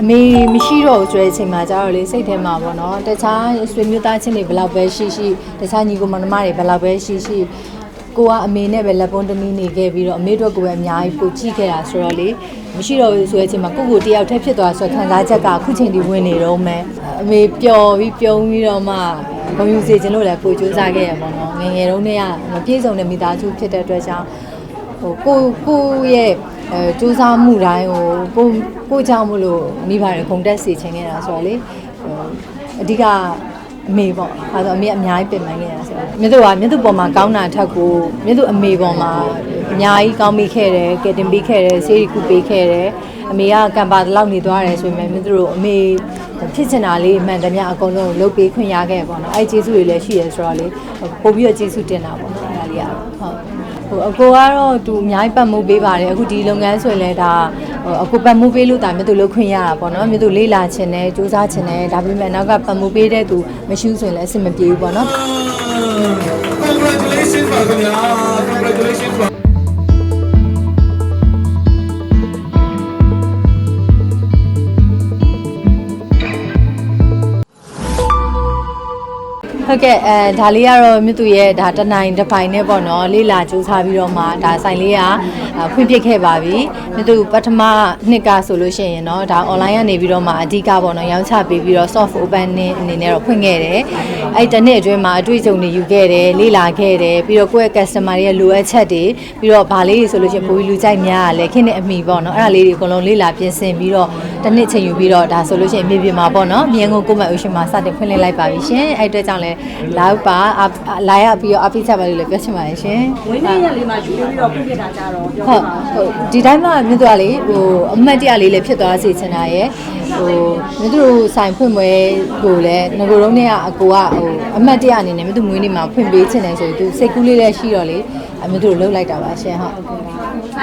အမေမရှိတော့ဘူးဆိုတဲ့အချိန်မှာကျတော့လေစိတ်ထဲမှာပေါ့နော်တခြားဆွေမျိုးသားချင်းတွေဘယ်လောက်ပဲရှိရှိတခြားညီကိုမောင်နှမတွေဘယ်လောက်ပဲရှိရှိကိုကအမေနဲ့ပဲလက်ပွန်းတမီးနေခဲ့ပြီးတော့အမေတို့ကိုပဲအများကြီးပိုကြည့်ခဲ့တာဆိုတော့လေမရှိတော့ဘူးဆိုတဲ့အချိန်မှာကိုကိုတယောက်တည်းဖြစ်သွားဆိုခံစားချက်ကအခုချိန်ထိဝင်နေတော့မယ်အမေပျော်ပြီးပြုံးပြီးတော့မှဂုဏ်ယူစေခြင်းလို့လည်းပိုကြိုးစားခဲ့ရပါတော့ငယ်ငယ်တုန်းကမပြည့်စုံတဲ့မိသားစုဖြစ်တဲ့အတွက်ကြောင့်ဟိုကိုကိုရဲ့ အဲစူးစမ်းမှုတိုင်းကိုကိုကိုကြောင့်မလို့မိဘတွေခုန်တက်စေချင်နေတာဆိုတော့လေဟိုအဓိကအမေပေါ့အဲဆိုအမေအများကြီးပြင်ပန်းခဲ့တာဆိုတော့မြတ်သူကမြတ်သူပေါ်မှာကောင်းတာထက်ကိုမြတ်သူအမေပေါ်မှာအများကြီးကောင်းမိခဲ့တယ်ကယ်တင်ပေးခဲ့တယ်ဆေးရီကူပေးခဲ့တယ်အမေကကံပါတလောက်နေသွားတယ်ဆိုပေမဲ့မြတ်သူတို့အမေဖြစ်ချင်တာလေးအမှန်တည်းအကုန်လုံးလုပ်ပေးခွင့်ရခဲ့ပေါ့နော်အဲကျေးဇူးတွေလည်းရှိရဲဆိုတော့လေပို့ပြီးတော့ကျေးဇူးတင်တာပေါ့နော်အဲဒါလေးကတော့ဟုတ် ဟိုအကိုကတော့သူအများကြီးပတ်မှုပေးပါတယ်အခုဒီလုပ်ငန်းဆိုရင်လည်းဒါဟိုအကိုပတ်မှုပေးလို့တာမြတ်သူလုပ်ခွင့်ရတာပေါ့နော်မြတ်သူလေးလာခြင်းနဲ့စူးစမ်းခြင်းနဲ့ဒါပေမဲ့နောက်ကပတ်မှုပေးတဲ့သူမရှိဘူးဆိုရင်လည်းအဆင်မပြေဘူးပေါ့နော် Congratulations ပါခင်ဗျာ Congratulations ဟုတ်ကဲ့အဲဒါလေးကတော့မြသူရဲ့ဒါတနိုင်တစ်ပိုင်နဲ့ပေါ့နော်လေးလာကြိုးစားပြီးတော့မှဒါဆိုင်လေးကဖွင့်ပြခဲ့ပါပြီမြသူပထမနှစ်ကဆိုလို့ရှိရင်တော့ဒါ online ကနေပြီးတော့မှအဓိကပေါ့နော်ရောင်းချပေးပြီးတော့ soft opening အနေနဲ့တော့ဖွင့်ခဲ့တယ်အဲ့တနှစ်အတွင်းမှာအတွေ့အကြုံတွေယူခဲ့တယ်လေးလာခဲ့တယ်ပြီးတော့ကိုယ့်ရဲ့ customer တွေရဲ့လိုအပ်ချက်တွေပြီးတော့ဗာလေးတွေဆိုလို့ရှိရင်ပိုပြီးလူကြိုက်များရလဲခင်းတဲ့အမိပေါ့နော်အဲ့ဒါလေးတွေအကုန်လုံးလေးလာပြင်ဆင်ပြီးတော့ တစ်နှစ်ချိန်ယူပြီးတော့ဒါဆိုလို့ရှိရင်မြေပြင်မှာပေါ့နော်မြန်ကုန်ကိုမအုပ်ရှင်မှာစတင်ဖွင့်လှစ်လိုက်ပါပြီရှင်အဲ့အတွက်ကြောင့်လဲလာပါအာလာရပြီးတော့အပိချက်ပါလို့လည်းပြောချင်ပါတယ်ရှင်ဝင်းနေရလေးမှာယူပြီးတော့ပြည့်ပြတာကြတော့ပြောဟုတ်ပါဟုတ်ဒီတိုင်းမှာမြတ်သူကလေဟိုအမှတ်တရလေးလည်းဖြစ်သွားစေချင်တာရယ် ဟိုမြတ်သူတို့ဆိုင်ဖွင့်ပွဲကိုလည်းငကိုယ်လုံးနဲ့ကအကိုကဟိုအမှတ်တရအနေနဲ့မြတ်သူမွေးနေ့မှာဖွင့်ပေးချင်တယ်ဆိုရင်သူစိတ်ကူးလေးလည်းရှိတော့လေအမြတ်သူတို့လှုပ်လိုက်တာပါရှင်ဟုတ်အဲ့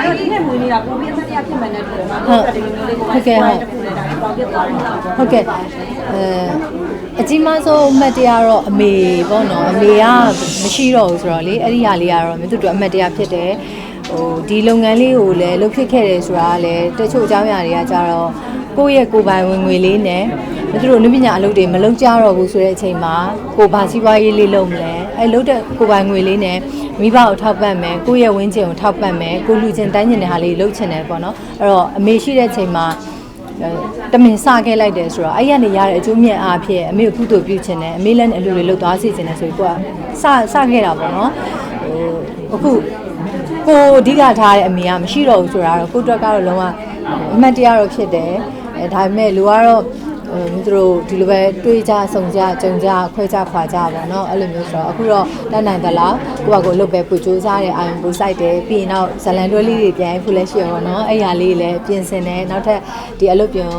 တော့ဒီနေ့မွေးနေတာပုံပြည့်မတရားဖြစ်မှန်းတဲ့တူမှာဟုတ်ဒီလိုမျိုးလေးကိုဟုတ်ကဲ့ဟုတ်တစ်ခုနဲ့ဒါပေါပြသွားတယ်ဟုတ်ကဲ့အဲအကြီးမားဆုံးအမှတ်တရတော့အမေပေါ့နော်အမေကမရှိတော့ဘူးဆိုတော့လေအဲ့ဒီဟာလေးကတော့မြတ်သူတို့အမှတ်တရဖြစ်တယ် ဟိုဒီလုပ်ငန်းလေးကိုလည်းလုပ်ဖြစ်ခဲ့တယ်ဆိုတာကလည်းတချို့အကြောင်းအရာတွေကကြတော့ကိုယ့်ရဲ့ကိုယ်ပိုင်ဝင်ငွေလေးနဲ့မြတ်သူတို့လူပညာအလုပ်တွေမလုပ်ကြတော့ဘူးဆိုတဲ့အချိန်မှာကိုယ်ဘာစီးပွားရေးလေးလုပ်မလဲအဲလုပ်တဲ့ကိုယ်ပိုင်ငွေလေးနဲ့မိဘကိုထောက်ပံ့မယ်ကိုယ့်ရဲ့ဝင်းကျင်ကိုထောက်ပံ့မယ်ကိုလူချင်းတိုင်းကျင်တဲ့ဟာလေးလုပ်ချင်တယ်ပေါ့နော်အဲ့တော့အမေရှိတဲ့အချိန်မှာတမင်စခဲ့လိုက်တယ်ဆိုတော့အဲ့ရနေရတဲ့အကျိုးမြတ်အားဖြင့်အမေကိုကုသိုလ်ပြုခြင်းနဲ့အမေလည်းအလူတွေလှုပ်သွားစေခြင်းနဲ့ဆိုပြီးကိုကစစခဲ့တာပေါ့နော်ဟိုအခု ကိုအဓိကထားတဲ့အမေကမရှိတော့ဘူးဆိုတာတော့ကိုအတွက်ကတော့လုံးဝအမှတ်တရတော့ဖြစ်တယ်အဲဒါပေမဲ့လူကတော့ဟိုသူတို့ဒီလိုပဲတွေးကြစုံကြကြုံကြခွဲကြခွာကြပါတော့အဲ့လိုမျိုးဆိုတော့အခုတော့တတ်နိုင်သလားကိုကကိုလုတ်ပဲပူစူးစားတဲ့အာယုံပူဆိုင်တယ်ပြီးရင်တော့ဇလန်တွဲလေးတွေပြန်ဖူလဲရှိရပါတော့အဲ့ဟာလေးလည်းပြင်ဆင်တယ်နောက်ထပ်ဒီအလုပ်ပြန်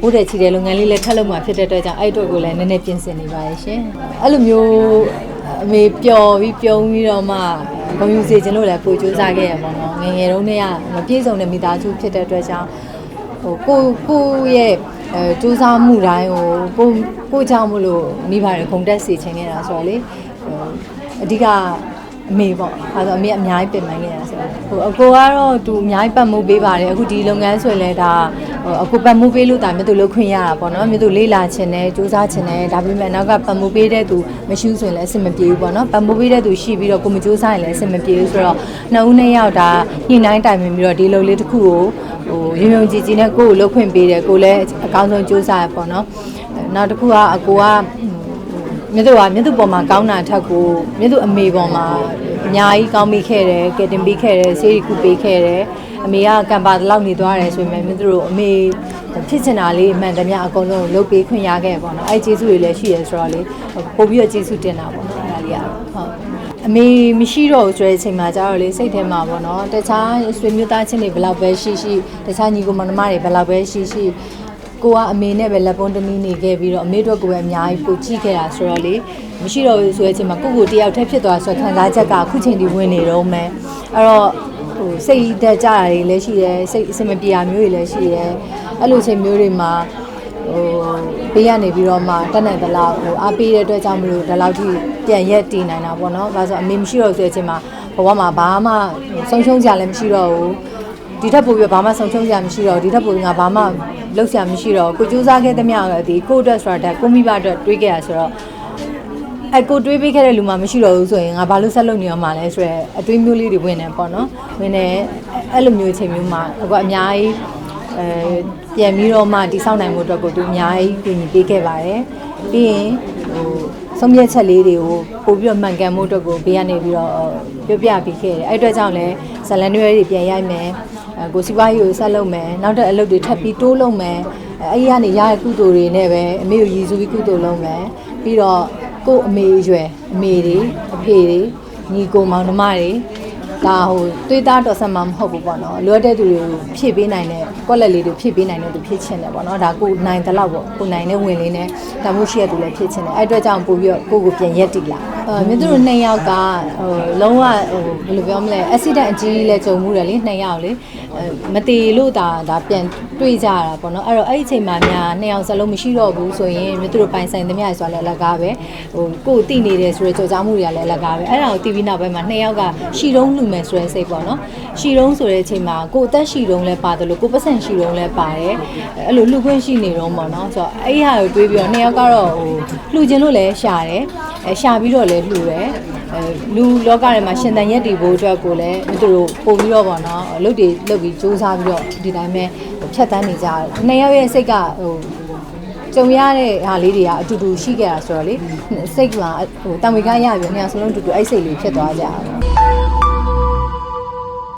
ပို့တဲ့ချီတဲ့လုပ်ငန်းလေးလည်းထပ်လုပ်မှာဖြစ်တဲ့အတွက်ကြောင့်အဲ့အတွက်ကိုလည်းနည်းနည်းပြင်ဆင်နေပါရဲ့ရှင်အဲ့လိုမျိုးအမေပျော်ပြီးပြုံးပြီးတော့မှ ဂုဏ်ယူစေခြင်းလို့လည်းပိုစူးစားခဲ့ရပါတော့ငယ်ငယ်တုန်းကမပြည့်စုံတဲ့မိသားစုဖြစ်တဲ့အတွက်ကြောင့်ဟိုကိုကိုရဲ့အဲစူးစမ်းမှုတိုင်းကိုကိုကိုကြောင့်မလို့မိဘတွေခုန်တက်စေချင်နေတာဆိုတော့လေဟိုအဓိက အမေပေါ့အဲဆိုအမေအများကြီးပြင်ပန်းခဲ့တာဆိုတော့ဟိုအကိုကတော့သူအများကြီးပတ်မှုပေးပါတယ်အခုဒီလုပ်ငန်းဆိုရင်လည်းဒါဟိုအကိုပတ်မှုပေးလို့တာမြတ်သူလုပ်ခွင့်ရတာပေါ့နော်မြတ်သူလေးလာခြင်းနဲ့စူးစမ်းခြင်းနဲ့ဒါပေမဲ့နောက်ကပတ်မှုပေးတဲ့သူမရှိဘူးဆိုရင်လည်းအဆင်မပြေဘူးပေါ့နော်ပတ်မှုပေးတဲ့သူရှိပြီးတော့ကိုမစူးစမ်းရင်လည်းအဆင်မပြေဘူးဆိုတော့နှစ်ဦးနှစ်ယောက်ဒါညှိနှိုင်းတိုင်ပင်ပြီးတော့ဒီလုပ်လေးတစ်ခုကိုဟိုရုံရုံကြည်ကြည်နဲ့ကိုယ့်ကိုလှုပ်ခွင့်ပေးတယ်ကိုလည်းအကောင်းဆုံးကြိုးစားရပေါ့နော်အဲနောက်တစ်ခုကအကိုက မြတ်သူကမြတ်သူပေါ်မှာကောင်းတာထက်ကိုမြတ်သူအမေပေါ်မှာအများကြီးကောင်းမိခဲ့တယ်ကယ်တင်ပေးခဲ့တယ်ဆေးရီကူပေးခဲ့တယ်အမေကကံပါတလောက်နေသွားတယ်ဆိုပေမဲ့မြတ်သူတို့အမေဖြစ်ချင်တာလေးအမှန်တည်းအကုန်လုံးလုပ်ပေးခွင့်ရခဲ့ပေါ့နော်အဲကျေးဇူးတွေလည်းရှိရဲဆိုတော့လေပို့ပြီးတော့ကျေးဇူးတင်တာပေါ့နော်အဲဒါလေးကတော့ဟုတ်အမေမရှိတော့ဘူးဆိုတဲ့အချိန်မှာကျတော့လေစိတ်ထဲမှာပေါ့နော်တခြားဆွေမျိုးသားချင်းတွေဘယ်လောက်ပဲရှိရှိတခြားညီကိုမောင်နှမတွေဘယ်လောက်ပဲရှိရှိ ကိုကအမေနဲ့ပဲလက်ပွန်းတမီးနေခဲ့ပြီးတော့အမေတို့ကိုပဲအများကြီးပိုကြည့်ခဲ့တာဆိုတော့လေမရှိတော့ဘူးဆိုတဲ့အချိန်မှာကိုကိုတယောက်တည်းဖြစ်သွားဆိုခံစားချက်ကအခုချိန်ထိဝင်နေတော့မယ်အဲ့တော့ဟိုစိတ်တက်ကြတာတွေလည်းရှိတယ်စိတ်အဆင်မပြေတာမျိုးတွေလည်းရှိတယ်အဲ့လိုချိန်မျိုးတွေမှာဟိုဘေးကနေပြီးတော့မှတက်နိုင်သလောက်ဟိုအားပေးတဲ့အတွက်ကြောင့်မလို့ဒီလောက်ထိပြန်ရက်တည်နိုင်တာပေါ့နော်။ဒါဆိုအမေမရှိတော့ဆိုတဲ့အချိန်မှာဘဝမှာဘာမှဆုံးရှုံးကြလည်းမရှိတော့ဘူး။ဒီထက်ပိုပြီးဘာမှဆုံးရှုံးကြမရှိတော့ဒီထက်ပိုငါဘာမှ လောက်ဆရာမရှိတော့ကိုစူးစမ်းခဲ့သမျှကဒီကိုအတွက်ဆိုတာဒါကိုမိဘအတွက်တွေးခဲ့ရဆိုတော့အဲကိုတွေးပေးခဲ့တဲ့လူမှမရှိတော့ဘူးဆိုရင်ငါဘာလို့ဆက်လုပ်နေရမှာလဲဆိုတော့အတွေးမျိုးလေးတွေဝင်နေပေါ့နော်ဝင်နေအဲ့လိုမျိုးအချိန်မျိုးမှာအခုအများကြီးအဲပြန်ပြီးတော့မှတိဆောက်နိုင်မှုအတွက်ကိုသူအများကြီးပြင်ပေးခဲ့ပါတယ်ပြီးရင်ဟိုဆုံးဖြတ်ချက်လေးတွေကိုပို့ပြီးတော့မှန်ကန်မှုအတွက်ကိုဘေးကနေပြီးတော့ပြောပြပေးခဲ့တယ်အဲ့အတွက်ကြောင့်လည်းဇလန်တွေတွေပြန်ရိုက်မယ်အဲ ကိုစီပွားရေးကိုဆက်လုပ်မယ်နောက်တဲ့အလုပ်တွေထပ်ပြီးတိုးလုပ်မယ်အဲအဲ့ဒီကနေရတဲ့ကုသိုလ်တွေနဲ့ပဲအမေကိုရည်စူးပြီးကုသိုလ်လုပ်မယ်ပြီးတော့ကို့အမေအရွယ်အမေတွေအဖေတွေညီကိုမောင်နှမတွေဒါဟိုတွေးသားတော်ဆက်မှာမဟုတ်ဘူးပေါ့နော်လိုအပ်တဲ့သူတွေကိုဖြည့်ပေးနိုင်တဲ့ကွက်လက်လေးတွေဖြည့်ပေးနိုင်တဲ့သူဖြည့်ချင်တယ်ပေါ့နော်ဒါကိုနိုင်တဲ့လောက်ပေါ့ကိုနိုင်တဲ့ဝင်လေးနဲ့တမှုရှိရသူလည်းဖြည့်ချင်တယ်အဲ့အတွက်ကြောင့်ပို့ပြီးတော့ကိုကိုပြန်ရက်တည်လာအဲမြင်သူတို့နှစ်ယောက်ကဟိုလုံးဝဟိုဘယ်လိုပြောမလဲ accident အကြီးလည်းကြုံမှုတယ်လေနှစ်ယောက်လေအဲ မတည်လို့ဒါဒါပြန်တွေ့ကြတာပေါ့နော်အဲ့တော့အဲ့ဒီအချိန်မှာများနှစ်ယောက်စလုံးမရှိတော့ဘူးဆိုရင်မြင်သူတို့ပိုင်ဆိုင်သမျှဆိုတာလည်းအလကားပဲဟိုကိုယ်တည်နေတယ်ဆိုတော့ကြော်ကြားမှုတွေကလည်းအလကားပဲအဲ့ဒါကိုတီးပြီးနောက်ပိုင်းမှာနှစ်ယောက်ကရှီတုံးလူမယ်ဆိုတဲ့စိတ်ပေါ့နော်ရှီတုံးဆိုတဲ့အချိန်မှာကိုယ်အသက်ရှီတုံးလည်းပါတယ်လို့ကိုယ်ပတ်စံရှီတုံးလည်းပါတယ်အဲ့လိုလှူခွင့်ရှိနေတော့ပေါ့နော်ဆိုတော့အဲ့ဒီဟာကိုတွေးပြီးတော့နှစ်ယောက်ကတော့ဟိုလှူခြင်းလို့လည်းရှာတယ်အဲရှာပြီးတော့လည်းလှူတယ်အဲ လူလောကထဲမှာရှင်သန်ရက်တည်ဖို့အတွက်ကိုလည်းသူတို့ပို့ပြီးတော့ပေါ့နော်အလုပ်တွေလုပ်ပြီးစူးစမ်းပြီးတော့ဒီတိုင်းပဲဖြတ်တန်းနေကြတယ်နှစ်ယောက်ရဲ့စိတ်ကဟိုကြုံရတဲ့ဟာလေးတွေကအတူတူရှိခဲ့တာဆိုတော့လေစိတ်ကဟိုတံဝေကရပြီးနေရာစလုံးအတူတူအဲ့စိတ်လေးဖြစ်သွားကြတာပေါ့